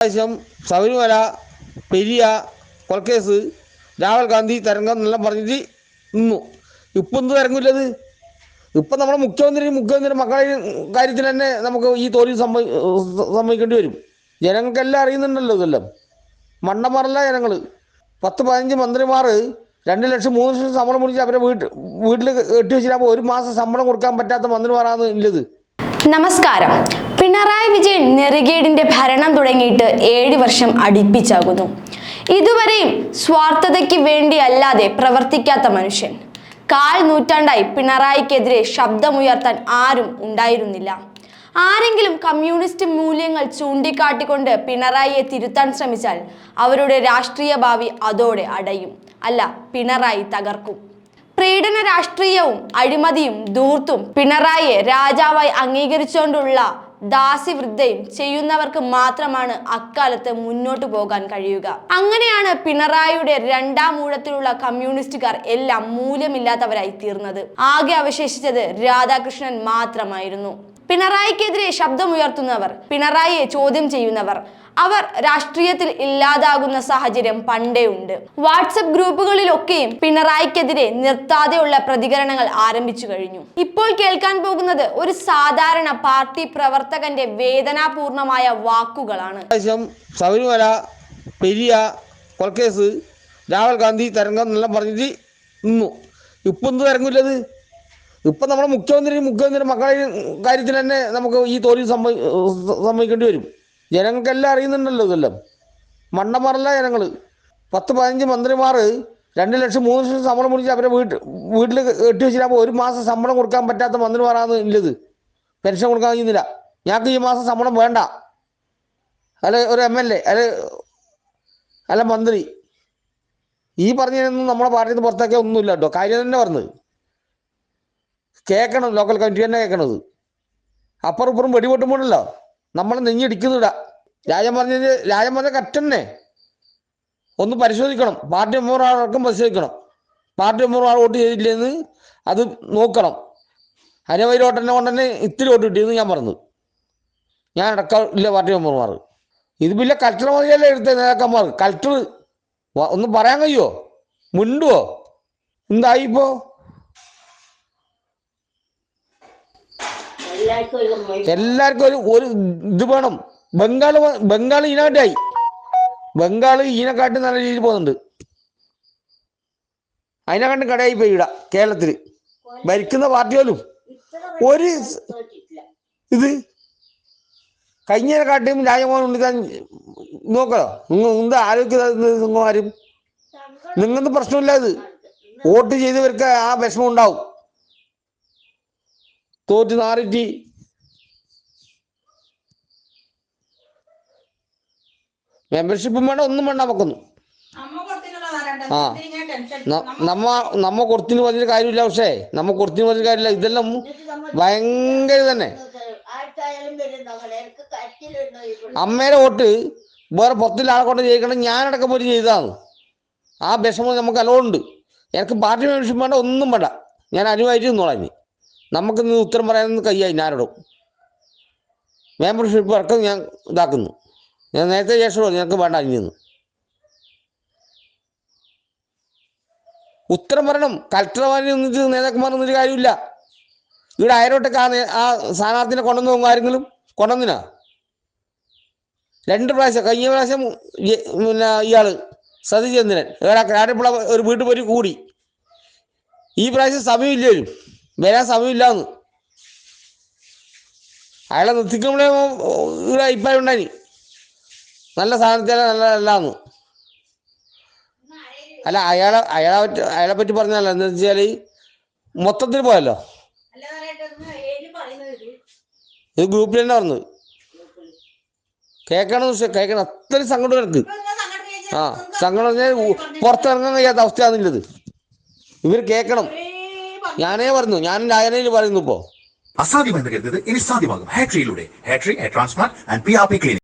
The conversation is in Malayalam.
പ്രാവശ്യം ശബരിമല പെരിയ കൊൽക്കേസ് രാഹുൽ ഗാന്ധി തരംഗം എന്നെല്ലാം പറഞ്ഞിട്ട് നിന്നു. ഇപ്പം എന്ത് തരംഗമില്ലത്? ഇപ്പം നമ്മുടെ മുഖ്യമന്ത്രി മുഖ്യമന്ത്രി മക്കളുടെ കാര്യത്തിൽ തന്നെ നമുക്ക് ഈ തോൽവി സംഭവി സംഭവിക്കേണ്ടി വരും. ജനങ്ങൾക്കെല്ലാം അറിയുന്നുണ്ടല്ലോ ഇതെല്ലാം. മണ്ടന്മാരല്ല ജനങ്ങൾ പത്ത് പതിനഞ്ച് മന്ത്രിമാർ രണ്ട് ലക്ഷം മൂന്ന് ലക്ഷം ശമ്പളം പിടിച്ച് അവരെ വീട്ടിൽ വീട്ടിൽ കെട്ടി വെച്ചിട്ടാകുമ്പോൾ ഒരു മാസം ശമ്പളം കൊടുക്കാൻ പറ്റാത്ത മന്ത്രിമാരാണ് ഉള്ളത്. നമസ്കാരം. നെറുകേടിന്റെ ഭരണം തുടങ്ങിയിട്ട് ഏഴ് വർഷം അടുപ്പിച്ചാകുന്നു. ഇതുവരെയും സ്വാർത്ഥതയ്ക്ക് വേണ്ടിയല്ലാതെ പ്രവർത്തിക്കാത്ത മനുഷ്യൻ. കാൽ നൂറ്റാണ്ടായി പിണറായിക്കെതിരെ ശബ്ദമുയർത്താൻ ആരും ഉണ്ടായിരുന്നില്ല. ആരെങ്കിലും കമ്മ്യൂണിസ്റ്റ് മൂല്യങ്ങൾ ചൂണ്ടിക്കാട്ടിക്കൊണ്ട് പിണറായിയെ തിരുത്താൻ ശ്രമിച്ചാൽ അവരുടെ രാഷ്ട്രീയ ഭാവി അതോടെ അടയും. അല്ല പിണറായി തകർക്കും. പ്രീഡന രാഷ്ട്രീയവും അഴിമതിയും ധൂർത്തും പിണറായിയെ രാജാവായി അംഗീകരിച്ചുകൊണ്ടുള്ള ദാസ്യവൃദ്ധയും ചെയ്യുന്നവർക്ക് മാത്രമാണ് അക്കാലത്ത് മുന്നോട്ട് പോകാൻ കഴിയുക. അങ്ങനെയാണ് പിണറായിയുടെ രണ്ടാം ഊഴത്തിലുള്ള കമ്മ്യൂണിസ്റ്റുകാർ എല്ലാം മൂല്യമില്ലാത്തവരായി തീർന്നത്. ആകെ അവശേഷിച്ചത് രാധാകൃഷ്ണൻ മാത്രമായിരുന്നു. പിണറായിക്കെതിരെ ശബ്ദമുയർത്തുന്നവർ പിണറായിയെ ചോദ്യം ചെയ്യുന്നവർ അവർ രാഷ്ട്രീയത്തിൽ ഇല്ലാതാകുന്ന സാഹചര്യം പണ്ടേ ഉണ്ട്. വാട്സപ്പ് ഗ്രൂപ്പുകളിലൊക്കെയും പിണറായിക്കെതിരെ നിർത്താതെയുള്ള പ്രതികരണങ്ങൾ ആരംഭിച്ചു കഴിഞ്ഞു. ഇപ്പോൾ കേൾക്കാൻ പോകുന്നത് ഒരു സാധാരണ പാർട്ടി പ്രവർത്തകന്റെ വേദനാപൂർണമായ വാക്കുകളാണ്. ശബരിമല പെരിയ കൊൽക്കേസ് രാഹുൽ ഗാന്ധി തരംഗം എന്നെല്ലാം പറഞ്ഞിട്ട് നിന്നു. ഇപ്പൊന്നും തരംഗമില്ലത് ഇപ്പം നമ്മുടെ മുഖ്യമന്ത്രി മുഖ്യമന്ത്രി മക്കളുടെ കാര്യത്തിൽ തന്നെ നമുക്ക് ഈ തോൽവി സംഭവി സംഭവിക്കേണ്ടി വരും. ജനങ്ങൾക്കെല്ലാം അറിയുന്നുണ്ടല്ലോ ഇതെല്ലാം. മണ്ണമാറല്ല ജനങ്ങൾ പത്ത് പതിനഞ്ച് മന്ത്രിമാർ രണ്ട് ലക്ഷം മൂന്ന് ലക്ഷം ശമ്പളം പിടിച്ച് അവരെ വീട്ടിൽ വീട്ടിൽ കെട്ടി വെച്ചിട്ടാകുമ്പോൾ ഒരു മാസം ശമ്പളം കൊടുക്കാൻ പറ്റാത്ത മന്ത്രിമാരാണ് ഇല്ലത്. പെൻഷൻ കൊടുക്കാൻ കഴിയുന്നില്ല. ഞങ്ങൾക്ക് ഈ മാസം ശമ്പളം വേണ്ട. അല്ല ഒരു എം എൽ എ അല്ലെ അല്ല മന്ത്രി. ഈ പറഞ്ഞതിനൊന്നും നമ്മുടെ പാർട്ടിയിൽ നിന്ന് പുറത്താക്കിയ ഒന്നുമില്ല കേട്ടോ. കാര്യം തന്നെ പറഞ്ഞത്. കേൾക്കണം ലോക്കൽ കമ്മിറ്റി തന്നെ കേൾക്കണത്. അപ്പുറം ഇപ്പുറം വെടിപൊട്ടുമ്പോഴല്ലോ നമ്മൾ നെഞ്ഞിടിക്കുന്നില്ല രാജൻ പറഞ്ഞത് രാജൻ പറഞ്ഞ കറ്റന്നെ ഒന്ന് പരിശോധിക്കണം. പാർട്ടി മെമ്പർ ആൾക്കും പരിശോധിക്കണം. പാർട്ടി മെമ്പർ ആൾ വോട്ട് ചെയ്തില്ലെന്ന് അത് നോക്കണം. ഹരവൈരോട്ടനെ കൊണ്ട് തന്നെ ഇത്തിരി വോട്ട് കിട്ടിയെന്ന് ഞാൻ പറഞ്ഞു. ഞാൻ അടക്കം ഇല്ല പാർട്ടി മെമ്പർമാർ. ഇത് പിന്നെ കൾച്ചർ മതിയല്ലേ എടുത്ത നേതാക്കന്മാർ? കൾച്ചർ ഒന്ന് പറയാൻ കഴിയുമോ മുണ്ടുവോ? എന്തായി ഇപ്പോ എല്ലാവർക്കും ഒരു ഒരു ഇത് വേണം. ബംഗാൾ ബംഗാൾ ഈനാട്ടായി ബംഗാൾ ഈനക്കാട്ട് നല്ല രീതിയിൽ പോകുന്നുണ്ട്. അതിനെക്കാട്ടും കടയായി പോയി ഇവിടെ കേരളത്തിൽ ഭരിക്കുന്ന പാർട്ടി പോലും. ഒരു ഇത് കഴിഞ്ഞതിനെക്കാട്ടിയും രാജമോഹൻ ഉണ്ണിത്താൻ നോക്കലോ നിങ്ങൾ എന്ത് ആരോഗ്യമാരും നിങ്ങൾക്ക് പ്രശ്നമില്ല ഇത്. വോട്ട് ചെയ്തവർക്ക് ആ വിഷമം ഉണ്ടാവും. തോറ്റ് നാറിറ്റി മെമ്പർഷിപ്പും വേണ്ട ഒന്നും വേണ്ട നമുക്കൊന്നും. ആ. നമ്മ നമ്മ കൊടുത്തിന് പറഞ്ഞൊരു കാര്യമില്ല പക്ഷേ നമ്മ കൊടുത്തിന് പറഞ്ഞൊരു കാര്യമില്ല. ഇതെല്ലാം ഭയങ്കര തന്നെ? അമ്മയുടെ വോട്ട് വേറെ പുറത്തുള്ള ആളെ കൊണ്ട് ജയിക്കണം ഞാനടക്കം പോയി ചെയ്തതാണ്. ആ വിഷമം നമുക്ക് അലോണ്ട് എനിക്ക് പാർട്ടി മെമ്പർഷിപ്പ് വേണ്ട ഒന്നും വേണ്ട. ഞാൻ അനുവായിട്ട് നിന്നോളാം ഇനി. നമുക്ക് ഇന്ന് ഉത്തരം പറയാനൊന്നും കയ്യായി ഞാനോടും മെമ്പർഷിപ്പ് വർക്ക് ഞാൻ ഇതാക്കുന്നു. ഞാൻ നേരത്തെ ശേഷം ഞങ്ങൾക്ക് വേണ്ട ഇനിയൊന്നും ഉത്തരം പറയണം. കലക്ടർമാരിൽ നിന്നിട്ട് നേതാക്കന്മാർ നിന്നിട്ട് കാര്യമില്ല. ഇവിടെ അയരോട്ടൊക്കെ ആ ആ സ്ഥാനാർത്ഥിനെ കൊണ്ടുവന്ന് പോകും ആരെങ്കിലും? കൊണ്ടുവന്നിനാ? രണ്ട് പ്രാവശ്യം കഴിഞ്ഞ പ്രാവശ്യം പിന്നെ ഇയാൾ സതീചന്ദ്രൻ ഏടാ കാരപ്പുള്ള ഒരു വീട്ടിൽ പോയി കൂടി. ഈ പ്രാവശ്യം സമയമില്ല വരും വരാൻ സമയമില്ലാന്ന്. അയാളെ നിർത്തിക്കുമ്പോഴേ ഒരു അഭിപ്രായം ഉണ്ടായി നല്ല സ്ഥാനത്തില്ല നല്ല അല്ലാന്ന് അല്ല അയാളെ അയാളെ പറ്റി അയാളെ പറ്റി പറഞ്ഞല്ല എന്താ വെച്ചാൽ മൊത്തത്തിൽ പോയല്ലോ. ഇത്. ഗ്രൂപ്പിൽ തന്നെ പറഞ്ഞത് കേൾക്കണം കേൾക്കണം. അത്രയും സങ്കടം എനിക്ക് ആ സങ്കടം പറഞ്ഞാൽ പുറത്തിറങ്ങാൻ കഴിയാത്ത അവസ്ഥയാണെന്നുള്ളത് ഇവർ കേൾക്കണം. പറഞ്ഞു. ഞാനേ പറഞ്ഞു ഞാൻ രാജനയിൽ പറയുന്നു ഇപ്പോ അസാധ്യമെന്ന് കരുതുന്നത് ഇനി സാധ്യമാകും. ഹാട്രിയിലൂടെ ഹാട്രി hair transplant and P R P clinic